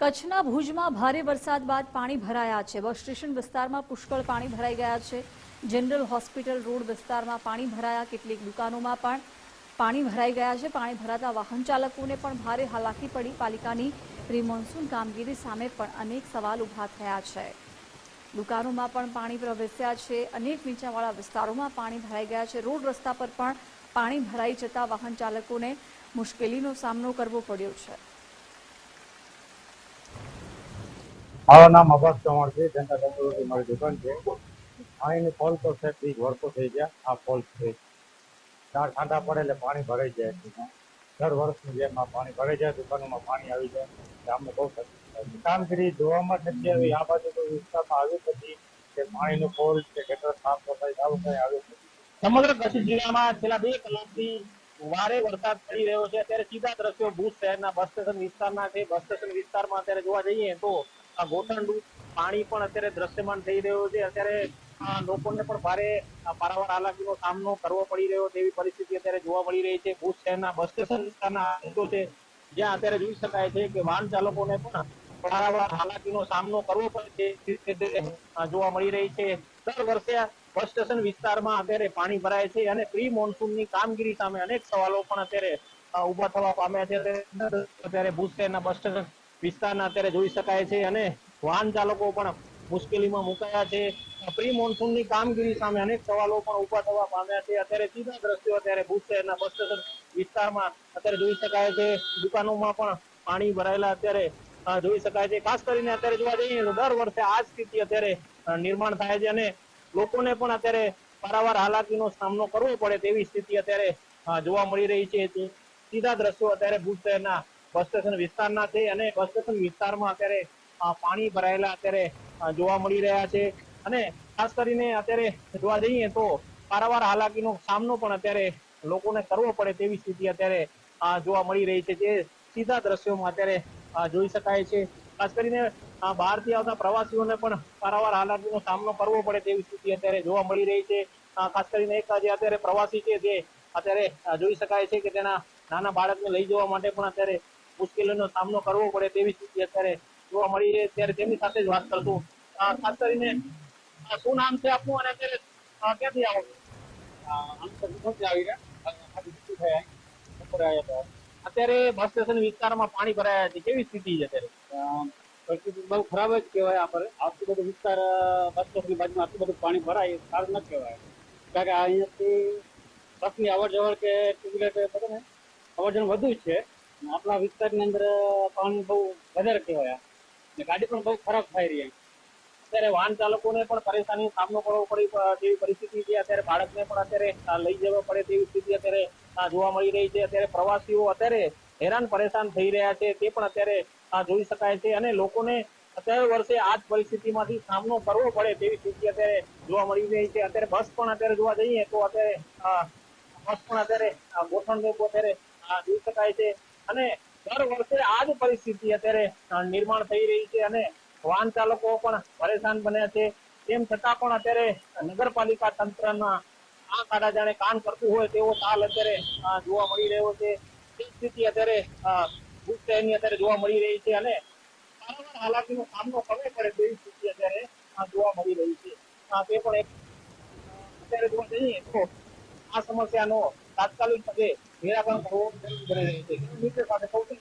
કચ્છના ભુજમાં ભારે વરસાદ બાદ પાણી ભરાયા છે. બસ સ્ટેશન વિસ્તારમાં પુષ્કળ પાણી ભરાઈ ગયા છે. જનરલ હોસ્પિટલ રોડ વિસ્તારમાં પાણી ભરાયા. કેટલીક દુકાનોમાં પણ પાણી ભરાઈ ગયા છે. પાણી ભરાતા વાહન ચાલકોને પણ ભારે હાલાકી પડી. પાલિકાની પ્રી કામગીરી સામે પણ અનેક સવાલ ઊભા થયા છે. દુકાનોમાં પણ પાણી પ્રવેશ્યા છે. અનેક નીચાવાળા વિસ્તારોમાં પાણી ભરાઈ ગયા છે. રોડ રસ્તા પર પણ પાણી ભરાઈ જતા વાહન ચાલકોને મુશ્કેલીનો સામનો કરવો પડ્યો છે. મારું નામ અભાસ ચૌહાણ છે જનતા તંદુરસ્તી મારી દુકાન છે. પાણીની ફોલ તો છે બીજ વર્ષો થઈ ગયા, આ ફોલ છે. ચાર ઠાંડા પડે એટલે પાણી ભરાઈ જાય દર વર્ષની જેમ આ પાણી ભરાઈ જાય, દુકાનોમાં પાણી આવી જાય. અમને બહુ તકલીફ. કામગીરી જોવામાં નથી આવી, આ બાજુ કોઈ વિસ્તારમાં આવ્યું નથી. કે પાણીનો ફોલ કે ગટર સાફ સફાઈ આવું કંઈ આવ્યું સમગ્ર કચ્છ જિલ્લામાં છેલ્લા બે કલાકથી વારે વરસાદ પડી રહ્યો છે. અત્યારે સીધા દ્રશ્યો ભુજ શહેરના બસ સ્ટેશન વિસ્તારના છે. બસ સ્ટેશન વિસ્તારમાં અત્યારે જોવા જઈએ તો આ પાણી પણ અત્યારે દ્રશ્યમાન થઈ રહ્યો છે. અત્યારે લોકોને પણ ભારે પારાવાર હાલાકીનો સામનો કરવો પડી રહ્યો તેવી પરિસ્થિતિ અત્યારે જોવા મળી રહી છે. ભુજ શહેરના બસ સ્ટેશન વિસ્તારના છે, જ્યાં અત્યારે જોઈ શકાય છે કે વાહન ચાલકોને પણ પારાવાર હાલાકીનો સામનો કરવો આ જોવા મળી રહી છે. દર વર્ષે બસ સ્ટેશન વિસ્તારમાં અત્યારે પાણી ભરાય છે અને પ્રી મોન્સૂનની કામગીરી સામે અનેક સવાલો પણ અત્યારે ઊભા થવા પામ્યા છે. અત્યારે ભુજ શહેરના બસ સ્ટેશન વિસ્તારના અત્યારે જોઈ શકાય છે અને વાહન ચાલકો પણ મુશ્કેલીમાં મુકાયા છે. પ્રી મોન્સૂનની કામગીરી સામે અનેક સવાલો પણ ઊભા થવા પામ્યા છે. અત્યારે સીધા દ્રશ્યો અત્યારે ભુજ શહેરના બસ સ્ટેશન વિસ્તારમાં અત્યારે જોઈ શકાય છે. દુકાનોમાં પણ પાણી ભરાયેલા અત્યારે જોઈ શકાય છે. ખાસ કરીને અત્યારે જોવા જઈએ તો દર વર્ષે આ સ્થિતિ અત્યારે નિર્માણ થાય છે અને લોકોને પણ અત્યારે પારાવાર હાલાકીનો સામનો કરવો પડે તેવી સ્થિતિ અત્યારે જોવા મળી રહી છે. સીધા દ્રશ્યો અત્યારે ભુજ શહેરના બસ સ્ટેશન વિસ્તારના છે અને બસ સ્ટેશન વિસ્તારમાં અત્યારે પાણી ભરાયેલા અત્યારે જોવા મળી રહ્યા છે. અને ખાસ કરીને અત્યારે જોવા જઈએ તો પારાવાર હાલાકીનો સામનો પણ અત્યારે લોકોને કરવો પડે તેવી સ્થિતિ અત્યારે જોવા મળી રહી છે જે સીધા દ્રશ્યોમાં અત્યારે જોઈ શકાય છે. ખાસ કરીને બહારથી આવતા પ્રવાસીઓને પણ પારાવાર હાલાકીનો સામનો કરવો પડે તેવી સ્થિતિ અત્યારે જોવા મળી રહી છે. ખાસ કરીને એક જે અત્યારે પ્રવાસી છે જે અત્યારે જોઈ શકાય છે કે તેના નાના બાળકને લઈ જવા માટે પણ અત્યારે મુશ્કેલીનો સામનો કરવો પડે તેવી સ્થિતિ અત્યારે જોવા મળી રહી ત્યારે તેમની સાથે જ વાત કરશું. ખાસ કરીને શું નામ છે આપનું? અને અત્યારે ક્યાંથી આવો? અત્યારે બસ સ્ટેશન વિસ્તારમાં પાણી ભરાયા છે. કેવી સ્થિતિ છે અત્યારે? પરિસ્થિતિ બહુ ખરાબ જ કહેવાય આપણે આટલું બધું વિસ્તાર બસ સ્ટોપની બાજુમાં આટલું બધું પાણી ભરાય સારું ન કહેવાય. કારણ કે અહીંયાથી બસની અવર જવર કે ટુ વ્હીલર બધું અવર જવર વધુ જ છે. આપણા વિસ્તારની અંદર પાણી બહુ વધારે કહેવાય ને ગાડી પણ બહુ ખરાબ થઈ રહી અત્યારે વાહન ચાલકોને પણ પરેશાની સામનો કરવો પડે તેવી પરિસ્થિતિ છે. અત્યારે બાળકને પણ અત્યારે લઈ જવા પડે તેવી સ્થિતિ અત્યારે જોવા મળી રહી છે. અત્યારે પ્રવાસીઓ અત્યારે હેરાન પરેશાન થઈ રહ્યા છે. તે પણ અત્યારે જોઈ શકાય છે. અને લોકોને અત્યારે વર્ષે આ જ પરિસ્થિતિમાંથી સામનો કરવો પડે તેવી સ્થિતિ અત્યારે જોવા મળી રહી છે. અત્યારે બસ પણ અત્યારે જોવા જઈએ તો અત્યારે બસ પણ અત્યારે ગોઠણ અત્યારે જોઈ શકાય છે. અને દર વર્ષે આ જ પરિસ્થિતિ અત્યારે નિર્માણ થઈ રહી છે અને વાહન ચાલકો પણ પરેશાન બન્યા છે. તેમ છતાં પણ અત્યારે નગરપાલિકા તંત્રના આ કાઢા જાણે કાન કરતું હોય તેવો તાલ અત્યારે જોવા મળી રહ્યો છે. તે સ્થિતિ અત્યારે શહેરની અત્યારે જોવા મળી રહી છે અને વારંવાર હાલાકીનો સામનો કરવો પડે તેવી સ્થિતિ અત્યારે જોવા મળી રહી છે. તે પણ એક અત્યારે જોવા જઈએ તો આ સમસ્યાનો તાત્કાલિક પદે નિરાકરણ કરવો જરૂરી બની રહ્યું છે મિત્ર સાથે કૌશિક